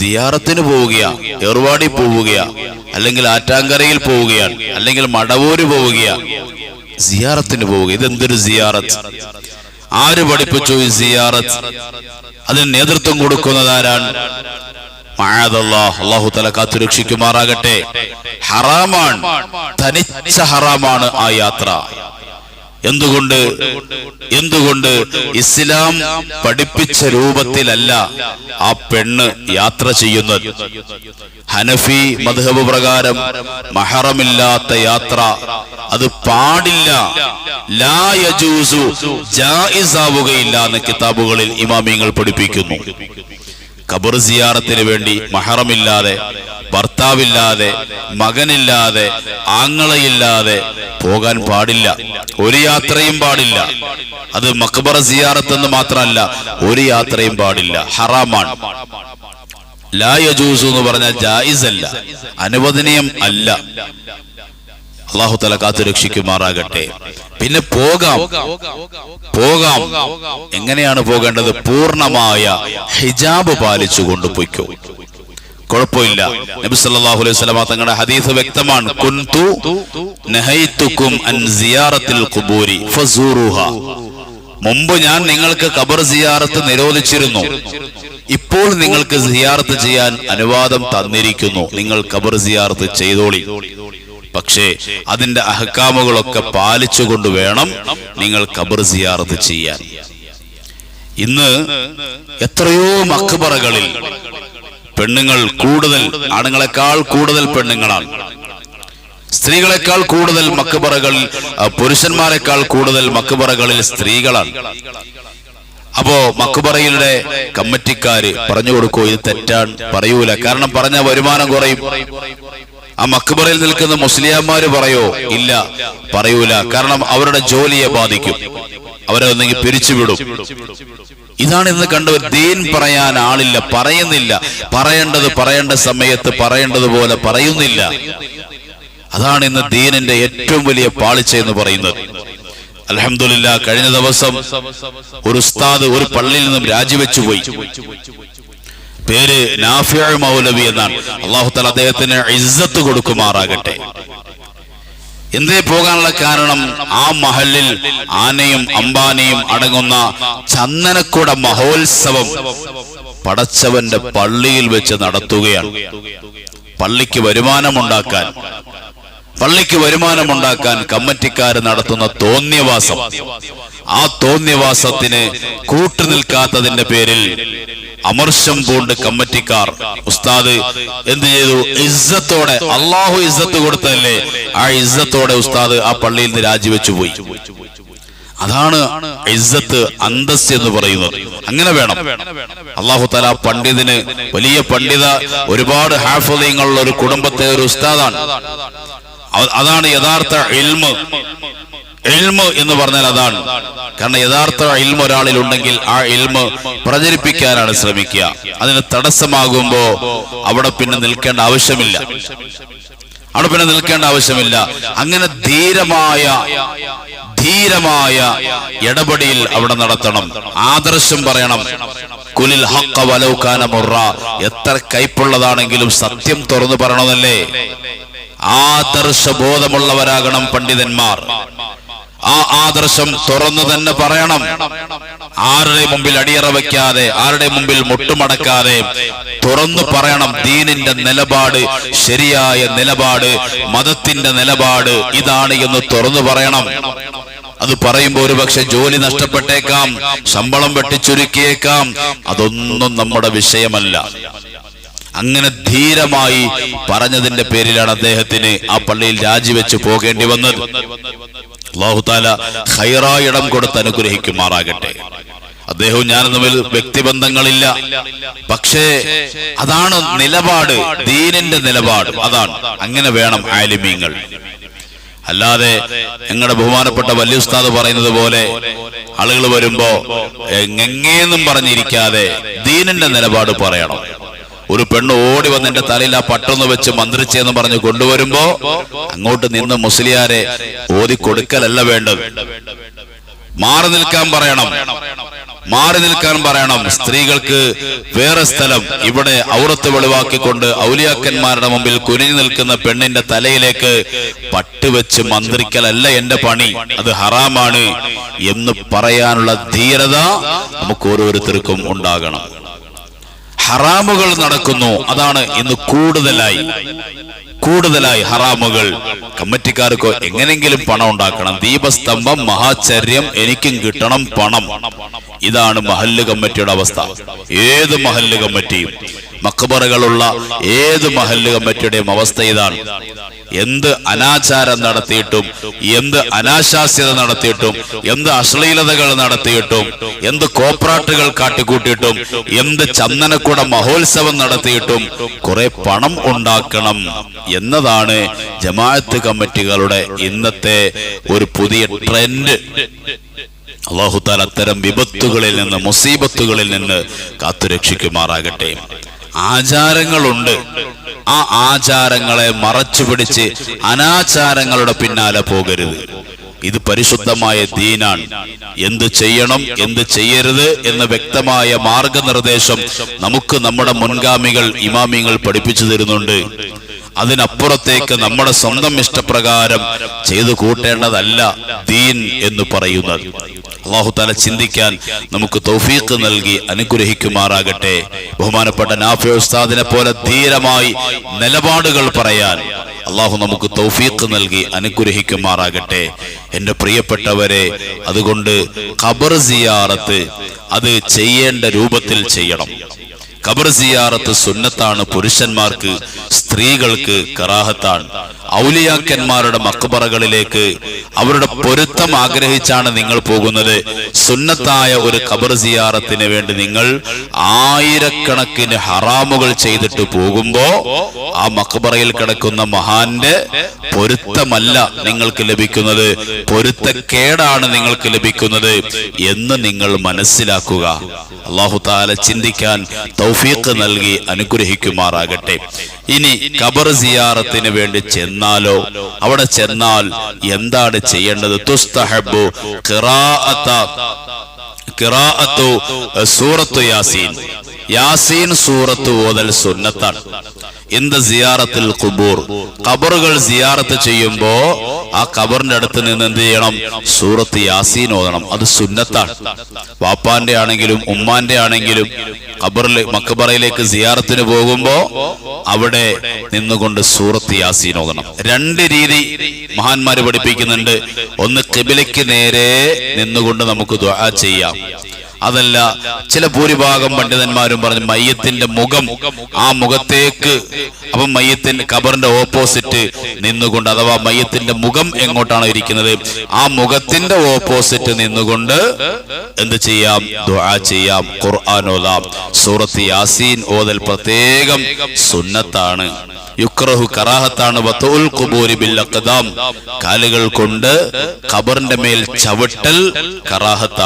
ദിയാറത്തിന് പോവുകയാ ഏർവാടി പോവുകയാ അല്ലെങ്കിൽ ആറ്റാങ്കരയിൽ പോവുകയാണ് അല്ലെങ്കിൽ മടവൂര് പോവുകയാ. സിയാറത്തിന് പോവുക. ഇതെന്തൊരു സിയാറത്ത്? ആര് പഠിപ്പിച്ചു ഈ സിയാറത്ത്? അതിന് നേതൃത്വം കൊടുക്കുന്നത് ആരാണ്? അള്ളാഹു അല്ലാഹു കാത്തു കാത്തുരക്ഷിക്കുമാറാകട്ടെ ഹറാമാണ്. തനിച്ച ഹറാമാണ് ആ യാത്ര. എന്തുകൊണ്ട്? എന്തുകൊണ്ട്? ഇസ്ലാം പഠിപ്പിച്ച രൂപത്തിലല്ല ആ പെണ്ണ് യാത്ര ചെയ്യുന്നത്. ഹനഫി മധുഹബ് പ്രകാരം മഹറമില്ലാത്ത യാത്ര. അത് പാടില്ല. ജായിസാവുകയില്ല എന്ന് കിതാബുകളിൽ ഇമാമിയങ്ങൾ പഠിപ്പിക്കുന്നു. ഖബർ സിയാറത്തിന് വേണ്ടി മഹറമില്ലാതെ ഭർത്താവില്ലാതെ മകനില്ലാതെ ആങ്ങളയില്ലാതെ പോകാൻ പാടില്ല. ഒരു യാത്രയും പാടില്ല. അത് മക്ബറ സിയാറത്ത് എന്ന് മാത്രമല്ല ഒരു യാത്രയും പാടില്ല. ഹറാമാണ്. ലാ യജൂസു എന്ന് പറഞ്ഞാൽ ജായിസ് അല്ല അനുവദനീയം അല്ല. അള്ളാഹു തല കാത്തു രക്ഷിക്കുമാറാകട്ടെ. പിന്നെ പോകാം. പോകാം. എങ്ങനെയാണ് പോകേണ്ടത്? പൂർണമായ ഹിജാബ് പാലിച്ചു കൊണ്ടുപോയിക്കോ കുഴപ്പമില്ല. നബി സല്ലല്ലാഹു അലൈഹി വസല്ലം തങ്ങളുടെ ഹദീസ് വ്യക്തമാണ്. നഹൈതുക്കും അൻ സിയാറത്തിൽ മുമ്പ് ഞാൻ നിങ്ങൾക്ക് ഖബർ സിയാറത്ത് നിരോധിച്ചിരുന്നു. ഇപ്പോൾ നിങ്ങൾക്ക് സിയാറത്ത് ചെയ്യാൻ അനുവാദം തന്നിരിക്കുന്നു. നിങ്ങൾ ഖബർ സിയാറത്ത് ചെയ്തോളി. പക്ഷേ അതിന്റെ അഹക്കാമുകളൊക്കെ പാലിച്ചുകൊണ്ട് വേണം നിങ്ങൾ കബർ സിയാറത്ത് ചെയ്യാൻ. ഇന്ന് എത്രയോ മക്ബറകളിൽ പെണ്ണുങ്ങൾ കൂടുതൽ ആണുങ്ങളെക്കാൾ കൂടുതൽ പെണ്ണുങ്ങളാണ്. സ്ത്രീകളെക്കാൾ കൂടുതൽ മക്ബറകളിൽ പുരുഷന്മാരെക്കാൾ കൂടുതൽ മക്ബറകളിൽ സ്ത്രീകളാണ്. അപ്പോ മക്ബറയിലെ കമ്മിറ്റിക്കാര് പറഞ്ഞു കൊടുക്കൂ ഇത് തെറ്റാണ് പറയൂല. കാരണം പറഞ്ഞ വരുമാനം കുറയും. ആ മക്ബറയിൽ നിൽക്കുന്ന മുസ്ലിയാന്മാര് പറയോ? ഇല്ല. പറയൂല. കാരണം അവരുടെ ജോലിയെ ബാധിക്കും. അവരെ ഒന്നെങ്കിൽ പിരിച്ചുവിടും. ഇതാണ് ഇന്ന് കണ്ടവർ ദീൻ പറയാൻ ആളില്ല. പറയുന്നില്ല. പറയേണ്ടത് പറയേണ്ട സമയത്ത് പറയേണ്ടതുപോലെ പറയുന്നില്ല. അതാണ് ഇന്ന് ദീനിന്റെ ഏറ്റവും വലിയ പാളിച്ച എന്ന് പറയുന്നത്. അലഹമില്ല കഴിഞ്ഞ ദിവസം ഒരു ഉസ്താദ് ഒരു പള്ളിയിൽ നിന്നും രാജിവെച്ചു പോയി പേര് മൗലവി എന്നാണ്. അള്ളാഹു തല അദ്ദേഹത്തിന് ഇസ്സത്ത് കൊടുക്കുമാറാകട്ടെ. എന്തേ പോകാനുള്ള കാരണം? ആ മഹലിൽ ആനയും അംബാനയും അടങ്ങുന്ന ചന്ദനക്കുട മഹോത്സവം പടച്ചവന്റെ പള്ളിയിൽ വെച്ച് നടത്തുകയാണ്. പള്ളിക്ക് വരുമാനമുണ്ടാക്കാൻ. പള്ളിക്ക് വരുമാനമുണ്ടാക്കാൻ കമ്മറ്റിക്കാർ നടത്തുന്ന തോന്നിയവാസം. ആ തോന്നിയവാസത്തിന് കൂട്ടുനിൽക്കാത്തതിന്റെ പേരിൽ അമർഷം പൂണ്ട് കമ്മറ്റിക്കാർ ഉസ്താദ് എന്ത് ചെയ്തു? ഇസ്സത്തോടെ അള്ളാഹു ഇസ്സത്ത് കൊടുത്തല്ലേ ആ ഇസ്സത്തോടെ ഉസ്താദ് ആ പള്ളിയിൽ നിന്ന് രാജിവെച്ചു പോയി. അതാണ് ഇസ്സത്ത് അന്തസ് എന്ന് പറയുന്നത്. അങ്ങനെ വേണം. അള്ളാഹു തല പണ്ഡിതിന് വലിയ പണ്ഡിത ഒരുപാട് ഹാഫലിങ്ങളുള്ള ഒരു കുടുംബത്തെ ഒരു ഉസ്താദാണ്. അതാണ് യഥാർത്ഥ ഇൽമ്. ഇൽമ് എന്ന് പറഞ്ഞാൽ അതാണ്. കാരണം യഥാർത്ഥ ഇൽമ ഒരാളിൽ ഉണ്ടെങ്കിൽ ആ ഇൽമ് പ്രചരിപ്പിക്കാനാണ് ശ്രമിക്കുക. അതിന് തടസ്സമാകുമ്പോ അവിടെ പിന്നെ നിൽക്കേണ്ട ആവശ്യമില്ല. അവിടെ പിന്നെ നിൽക്കേണ്ട ആവശ്യമില്ല. അങ്ങനെ ധീരമായ ധീരമായ ഇടപെടിയിൽ അവിടെ നടത്തണം. ആദർശം പറയണം. കുലിൽ ഹക്ക വലൗക്കാന മുറ. എത്ര കൈപ്പുള്ളതാണെങ്കിലും സത്യം തുറന്നു പറയണമെന്നല്ലേ ആദർശ ബോധമുള്ളവരാകണം പണ്ഡിതന്മാർ. ആ ആദർശം തുറന്നു തന്നെ പറയണം. ആരുടെ മുമ്പിൽ അടിയറ വയ്ക്കാതെ ആരുടെ മുമ്പിൽ മുട്ടുമടക്കാതെ തുറന്നു പറയണം. ദീനിന്റെ നിലപാട് ശരിയായ നിലപാട് മതത്തിന്റെ നിലപാട് ഇതാണ് എന്ന് തുറന്നു പറയണം. അത് പറയുമ്പോൾ ഒരുപക്ഷെ ജോലി നഷ്ടപ്പെട്ടേക്കാം ശമ്പളം വെട്ടിച്ചുരുക്കിയേക്കാം. അതൊന്നും നമ്മുടെ വിഷയമല്ല. അങ്ങനെ ധീരമായി പറഞ്ഞതിന്റെ പേരിലാണ് അദ്ദേഹത്തിന് ആ പള്ളിയിൽ രാജിവെച്ച് പോകേണ്ടി വന്നത്. ലോഹുതാല ഹൈറായിടം കൊടുത്ത് അനുഗ്രഹിക്കുമാറാകട്ടെ. അദ്ദേഹവും ഞാൻ തമ്മിൽ വ്യക്തിബന്ധങ്ങളില്ല. പക്ഷേ അതാണ് നിലപാട് ദീനിന്റെ നിലപാട്. അതാണ്. അങ്ങനെ വേണം ആലിമീങ്ങൾ. അല്ലാതെ ഞങ്ങളുടെ ബഹുമാനപ്പെട്ട വലിയ ഉസ്താദ് പറയുന്നത് പോലെ ആളുകൾ വരുമ്പോ എങ്ങേന്നും പറഞ്ഞിരിക്കാതെ ദീനിന്റെ നിലപാട് പറയണം. ഒരു പെണ്ണ് ഓടി വന്ന് എന്റെ തലയിൽ ആ പട്ടൊന്ന് വെച്ച് മന്ത്രിച്ചെന്ന് പറഞ്ഞ് കൊണ്ടുവരുമ്പോ അങ്ങോട്ട് നിന്ന് മുസ്ലിയാരെ ഓതി കൊടുക്കലല്ല വേണ്ടത്. മാറി നിൽക്കാൻ പറയണം. മാറി നിൽക്കാൻ പറയണം. സ്ത്രീകൾക്ക് വേറെ സ്ഥലം ഇവിടെ ഔറത്ത് വെളിവാക്കിക്കൊണ്ട് ഔലിയാക്കന്മാരുടെ മുമ്പിൽ കുനിഞ്ഞു നിൽക്കുന്ന പെണ്ണിന്റെ തലയിലേക്ക് പട്ടുവെച്ച് മന്ത്രിക്കലല്ല എന്റെ പണി. അത് ഹറാമാണ് എന്ന് പറയാനുള്ള ധീരത നമുക്ക് ഓരോരുത്തർക്കും ഉണ്ടാകണം. ഹറാമുകൾ നടക്കുന്നു. അതാണ് ഇന്ന് കൂടുതലായി. കൂടുതലായി ഹറാമുകൾ. കമ്മിറ്റിക്കാർക്ക് എങ്ങനെങ്കിലും പണം ഉണ്ടാക്കണം. ദീപസ്തംഭം മഹാചര്യം എനിക്കും കിട്ടണം പണം. ഇതാണ് മഹല്ല് കമ്മിറ്റിയുടെ അവസ്ഥ. ഏത് മഹല്ല് കമ്മിറ്റിയും. മക്കബറകളുള്ള ഏത് മഹല്ല് കമ്മിറ്റിയുടെയും അവസ്ഥ ഇതാണ്. എന്ത് അനാചാരം നടത്തിയിട്ടും എന്ത് അനാശാസ്യത നടത്തിയിട്ടും എന്ത് അശ്ലീലതകൾ നടത്തിയിട്ടും എന്ത് കോപ്രാട്ടുകൾ കാട്ടിക്കൂട്ടിയിട്ടും എന്ത് ചന്ദനക്കുട മഹോത്സവം നടത്തിയിട്ടും കുറെ പണം ഉണ്ടാക്കണം എന്നതാണ് ജമാഅത്ത് കമ്മിറ്റികളുടെ ഇന്നത്തെ ഒരു പുതിയ ട്രെൻഡ്. അള്ളാഹുത്താൽ അത്തരം വിപത്തുകളിൽ നിന്ന് മുസീബത്തുകളിൽ നിന്ന് കാത്തുരക്ഷിക്കുമാറാകട്ടെ. ആചാരങ്ങളുണ്ട്. ആ ആചാരങ്ങളെ മറച്ചു പിടിച്ച് അനാചാരങ്ങളുടെ പിന്നാലെ പോകരുത്. ഇത് പരിശുദ്ധമായ ദീനാണ്. എന്ത് ചെയ്യണം എന്ത് ചെയ്യരുത് എന്ന വ്യക്തമായ മാർഗനിർദ്ദേശം നമുക്ക് നമ്മുടെ മുൻഗാമികൾ ഇമാമിങ്ങൾ പഠിപ്പിച്ചു തരുന്നുണ്ട്. അതിനപ്പുറത്തേക്ക് നമ്മുടെ സ്വന്തം ഇഷ്ടപ്രകാരം ചെയ്തു കൂട്ടേണ്ടതല്ല ദീൻ എന്ന് പറയുന്നത്. അള്ളാഹു താല ചിന്തിക്കാൻ നമുക്ക് തൗഫീഖ് നൽകി അനുഗ്രഹിക്കുമാറാകട്ടെ. ബഹുമാനപ്പെട്ട നാഫി ഉസ്താദിനെ പോലെ ധീരമായി നിലപാടുകൾ പറയാൻ അള്ളാഹു നമുക്ക് തൗഫീഖ് നൽകി അനുഗ്രഹിക്കുമാറാകട്ടെ. എന്റെ പ്രിയപ്പെട്ടവരെ അതുകൊണ്ട് ഖബർ സിയാറത്ത് അത് ചെയ്യേണ്ട രൂപത്തിൽ ചെയ്യണം. ഖബർ സിയാറത്ത് സുന്നത്താണ് പുരുഷന്മാർക്ക് സ്ത്രീകൾക്ക് കറാഹത്താണ്. ഔലിയാക്കന്മാരുടെ മക്ബറകളിലേക്ക് അവരുടെ പൊരുത്തം ആഗ്രഹിച്ചാണ് നിങ്ങൾ പോകുന്നത്. സുന്നത്തായ ഒരു ഖബർ സിയാറത്തിന് വേണ്ടി നിങ്ങൾ ആയിരക്കണക്കിന് ഹറാമുകൾ ചെയ്തിട്ട് പോകുമ്പോ ആ മക്ബറയിൽ കിടക്കുന്ന മഹാന്റെ പൊരുത്തമല്ല നിങ്ങൾക്ക് ലഭിക്കുന്നത്. പൊരുത്തക്കേടാണ് നിങ്ങൾക്ക് ലഭിക്കുന്നത് എന്ന് നിങ്ങൾ മനസ്സിലാക്കുക. അള്ളാഹു താല ചിന്തിക്കാൻ തൗഫീഖ് നൽകി അനുഗ്രഹിക്കുമാറാകട്ടെ. ഇനി ഖബർ സിയാറത്തിന് വേണ്ടി ചെന്നാലോ? അവിടെ ചെന്നാൽ എന്താണ് ചെയ്യേണ്ടത്? തുസ്തഹബു ഖിറാഅത്ത ഖിറാഅത്തു സൂറത്തു യാസീൻ. യാസീൻ സൂറത്ത് ഓതൽ സുന്നത്താണ്. എന്ത് സിയാറത്തിൽ കുബൂർ കബറുകൾ സിയാറത്ത് ചെയ്യുമ്പോ ആ കബറിന്റെ അടുത്ത് നിന്ന് എന്ത് ചെയ്യണം? സൂറത്ത് യാസീൻ ഓതണം. അത് സുന്നത്താണ്. വാപ്പാന്റെ ആണെങ്കിലും ഉമ്മാന്റെ ആണെങ്കിലും കബറിൽ മക്കബറയിലേക്ക് സിയാറത്തിന് പോകുമ്പോ അവിടെ നിന്നുകൊണ്ട് സൂറത്ത് യാസീൻ ഓതണം. രണ്ട് രീതി മഹാന്മാര് പഠിപ്പിക്കുന്നുണ്ട്. ഒന്ന് കിബിലയ്ക്ക് നേരെ നിന്നുകൊണ്ട് നമുക്ക് ദുആ ചെയ്യാം. അതല്ല ചില ഭൂരിഭാഗം പണ്ഡിതന്മാരും പറഞ്ഞു മയ്യത്തിന്റെ മുഖം ആ മുഖത്തേക്ക്. അപ്പം മയ്യത്തിന്റെ കബറിന്റെ ഓപ്പോസിറ്റ് നിന്നുകൊണ്ട് അഥവാ മയ്യത്തിന്റെ മുഖം എങ്ങോട്ടാണ് ഇരിക്കുന്നത് ആ മുഖത്തിന്റെ ഓപ്പോസിറ്റ് നിന്നുകൊണ്ട് എന്ത് ചെയ്യാം? ദുആ ചെയ്യാം ഖുർആൻ ഓതാം സൂറത്ത് യാസീൻ ഓതൽ പ്രത്യേകം സുന്നത്താണ്. യുക്രഹു കറാഹത്താണ് കാലുകൾ കൊണ്ട് ഖബറിന്റെ മേൽ ചവിട്ടൽ കറാഹത്താണ്.